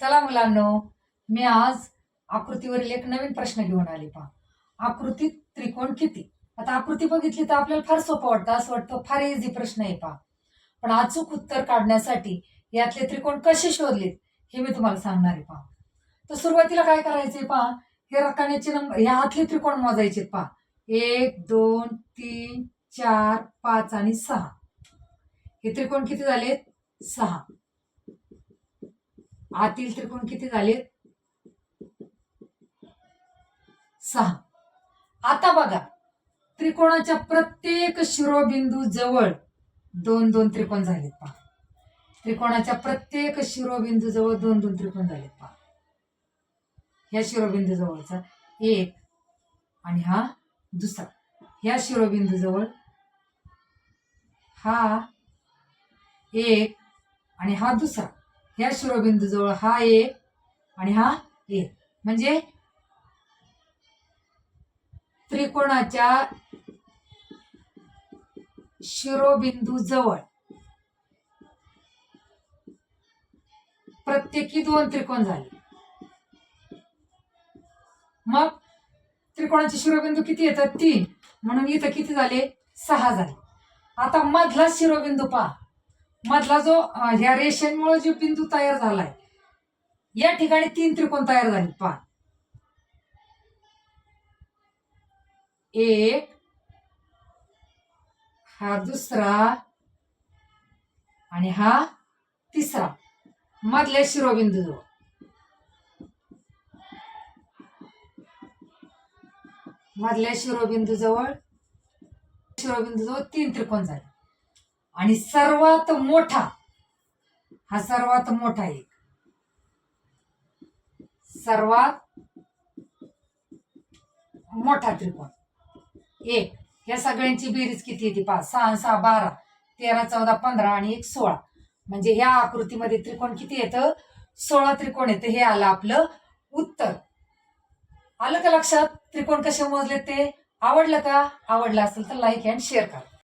चला मुलांनो मी आज आकृतीवरील एक नवीन प्रश्न घेऊन आले पहा. आकृतीत त्रिकोण किती? आता आकृती बघितली तर आपल्याला फार सोपं वाटतं असं वाटतं फार इझी प्रश्न आहे पहा. पण अचूक उत्तर काढण्यासाठी यातले त्रिकोण कसे शोधलेत हे मी तुम्हाला सांगणार आहे पहा. तर सुरुवातीला काय करायचंय पहा हे रकान्याचे नंबर ह्या हातले त्रिकोण मोजायचे पहा. एक दोन तीन चार पाच आणि सहा. हे त्रिकोण किती झालेत? सहा. आतील त्रिकोण किती झालेत सहा. आता बघा त्रिकोणाच्या प्रत्येक शिरोबिंदू जवळ दोन दोन त्रिकोण झालेत पहा. त्रिकोणाच्या प्रत्येक शिरोबिंदू जवळ दोन दोन त्रिकोण झालेत पहा. ह्या शिरोबिंदू जवळचा एक आणि हा दुसरा. ह्या शिरोबिंदू जवळ हा एक आणि हा दुसरा. ह्या शिरोबिंदू जवळ हा एक आणि हा एक म्हणजे त्रिकोणाच्या शिरोबिंदू जवळ प्रत्येकी दोन त्रिकोण झाले. मग त्रिकोणाचे शिरोबिंदू किती येतात? तीन. म्हणून इथं किती झाले? सहा झाले. आता मधला शिरोबिंदू पहा. मधला जो ह्या रेषेमुळे जो बिंदू तयार झालाय या ठिकाणी तीन त्रिकोण तयार झाले पहा. एक हा दुसरा आणि हा तिसरा मधल्या शिरोबिंदू जवळ. मधल्या शिरोबिंदू जवळ शिरोबिंदू जवळ तीन त्रिकोण झाले. आणि सर्वात मोठा हा सर्वात मोठा एक. सर्वात मोठा त्रिकोण. एक या सगळ्यांची बेरीज किती येते पाच सहा सहा बारा तेरा चौदा पंधरा आणि एक सोळा. म्हणजे ह्या आकृतीमध्ये त्रिकोण किती येतं सोळा त्रिकोण येतं हे आलं आपलं उत्तर. आलं का लक्षात? त्रिकोण कसे मोजले ते? आवडलं का? आवडलं असेल तर लाईक अँड शेअर करा.